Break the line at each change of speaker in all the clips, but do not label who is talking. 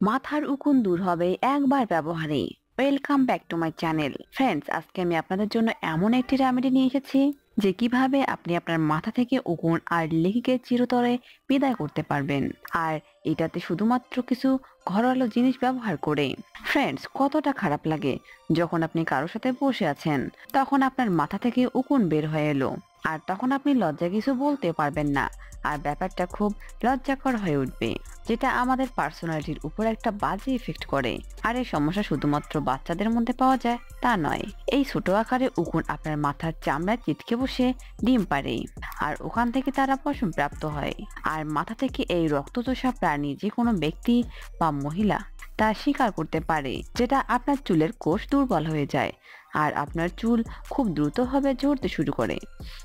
মাথার উকুন দূর হবে একবার ব্যবহারে। Welcome back to my channel friends আজকে আমি আপনাদের জন্য এমন একটি রেমেডি নিয়ে এসেছি, যে কীভাবে আপনি আপনার মাথা থেকে উকুন আর লেখিকে চিরতরে বিদায় করতে পারবেন। আর এটাতে শুধুমাত্র কিছু ঘরোয়া জিনিস ব্যবহার করে। ফ্রেন্ডস কতটা খারাপ লাগে যখন আপনি কারোর সাথে বসে আছেন, তখন আপনার মাথা থেকে উকুন বের হয়ে এলো। আর তখন আপনি লজ্জা কিছু বলতে পারবেন না। আর ব্যাপারটা খুব লজ্জাকর হয়ে উঠবে, যেটা আমাদের পার্সোনালিটির উপর একটা বাজে ইফেক্ট করে। আর এই সমস্যা শুধুমাত্র বাচ্চাদের মধ্যে পাওয়া যায়, তা নয়। এই ছোট আকারে উকুন আপনার মাথার চামড়ায় চিটকে বসে ডিম পারে আর ওখান থেকে তারা পশম প্রাপ্ত হয়। আর মাথা থেকে এই রক্তচোষা প্রাণী যে কোনো ব্যক্তি বা মহিলা, তা স্বীকার করতে পারে, যেটা আপনার চুলের কোষ দুর্বল হয়ে যায়। আর আপনার চুল খুব দ্রুতভাবে ঝরতে শুরু করে।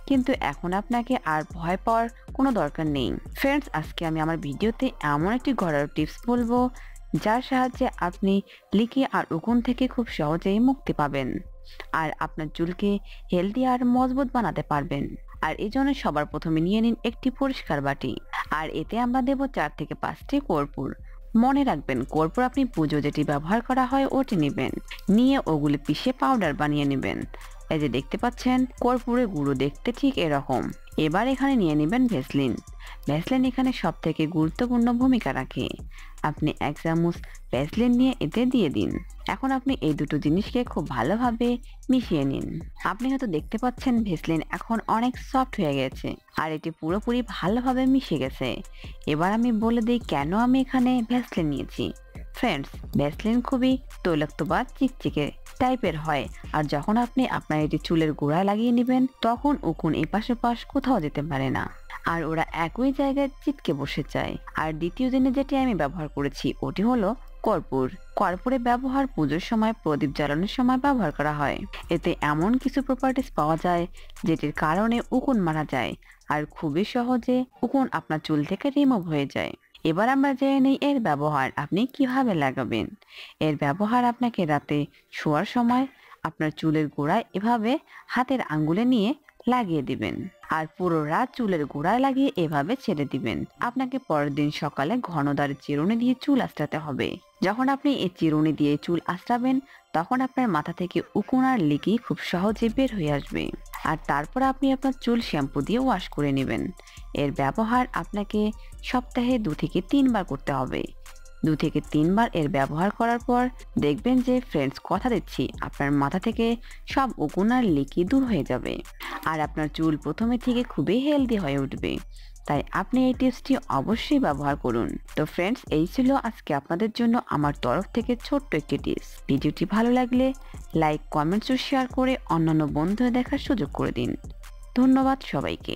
কিন্তু এখন আপনাকে আর ভয় পাওয়ার কোনো দরকার নেই। ফ্রেন্ডস আজকে আমি আমার ভিডিওতে এমন একটি ঘরোয়া টিপস বলব, যার সাহায্যে আপনি লিকি আর উকুন থেকে খুব সহজেই মুক্তি পাবেন। আর আপনার চুলকে হেলদি আর মজবুত বানাতে পারবেন। আর এই জন্য সবার প্রথমে নিয়ে নিন একটি পরিষ্কার বাটি। আর এতে আমরা দেব চার থেকে পাঁচটি কর্পূর। মনে রাখবেন, কর্পূর আপনি পুজো যেটি ব্যবহার করা হয় ওটি নেবেন। নিয়ে ওগুলি পিষে পাউডার বানিয়ে নেবেন। এই যে দেখতে পাচ্ছেন, কর্পূরের গুঁড়ো দেখতে ঠিক এরকম। এবার এখানে নিয়ে নেবেন ভেসলিন। ভ্যাসলিন এখানে সব থেকে গুরুত্বপূর্ণ ভূমিকা রাখে। আপনি এক চামচ ভ্যাসলিন নিয়ে এতে দিয়ে দিন। এখন আপনি এই দুটো জিনিসকে খুব ভালোভাবে মিশিয়ে নিন। আপনি হয়তো দেখতে পাচ্ছেন ভেসলিন এখন অনেক সফট হয়ে গেছে আর এটি পুরোপুরি ভালোভাবে মিশে গেছে। এবার আমি বলে দিই কেন আমি এখানে ভ্যাসলিন নিয়েছি। ফ্রেন্ডস ভ্যাসলিন খুবই তৈলাক্ত বা চিকচিকে টাইপের হয়। আর যখন আপনি আপনার এটি চুলের গোড়ায় লাগিয়ে নেবেন, তখন উকুন এপাশে পাশ কোথাও যেতে পারে না। আর ওরা একই জায়গায় চিটকে বসে যায়। আর দ্বিতীয় দিনে যেটি আমি ব্যবহার করেছি, ওটি হলো কর্পূর। কর্পূরের ব্যবহার পুজোর সময়, প্রদীপ জ্বালানোর সময় ব্যবহার করা হয়। এতে এমন কিছু প্রপার্টিস পাওয়া যায়, যেটির কারণে উকুন মারা যায়। আর খুবই সহজে উকুন আপনার চুল থেকে রিমুভ হয়ে যায়। এবার আমরা জেনে নিই এর ব্যবহার আপনি কীভাবে লাগাবেন। এর ব্যবহার আপনাকে রাতে শোয়ার সময় আপনার চুলের গোড়ায় এভাবে হাতের আঙ্গুলে নিয়ে লাগিয়ে দিবেন আর পুরো রাত চুলের গোড়ায় লাগিয়ে এভাবে ছেড়ে দিবেন। আপনাকে পরের দিন সকালে ঘনদার চিরুনি দিয়ে চুল আঁচড়াতে হবে। যখন আপনি এই চিরুনি দিয়ে চুল আঁচড়াবেন, তখন আপনার মাথা থেকে উকুনার লিকি খুব সহজে বের হয়ে আসবে। আর তারপর আপনি আপনার চুল শ্যাম্পু দিয়ে ওয়াশ করে নেবেন। এর ব্যবহার আপনাকে সপ্তাহে দু থেকে তিনবার করতে হবে। দু থেকে তিনবার এর ব্যবহার করার পর দেখবেন যে ফ্রেন্ডস কথা দিচ্ছি, আপনার মাথা থেকে সব উকুনার লিকি দূর হয়ে যাবে আর আপনার চুল প্রথমে থেকে খুবই হেলদি হয়ে উঠবে। তাই আপনি এই টিপসটি অবশ্যই ব্যবহার করুন। তো ফ্রেন্ডস এই ছিল আজকে আপনাদের জন্য আমার তরফ থেকে ছোট্ট একটি টিপস ভিডিওটি ভালো লাগলে লাইক কমেন্টস ও শেয়ার করে অন্যান্য বন্ধুদের দেখার সুযোগ করে দিন। ধন্যবাদ সবাইকে।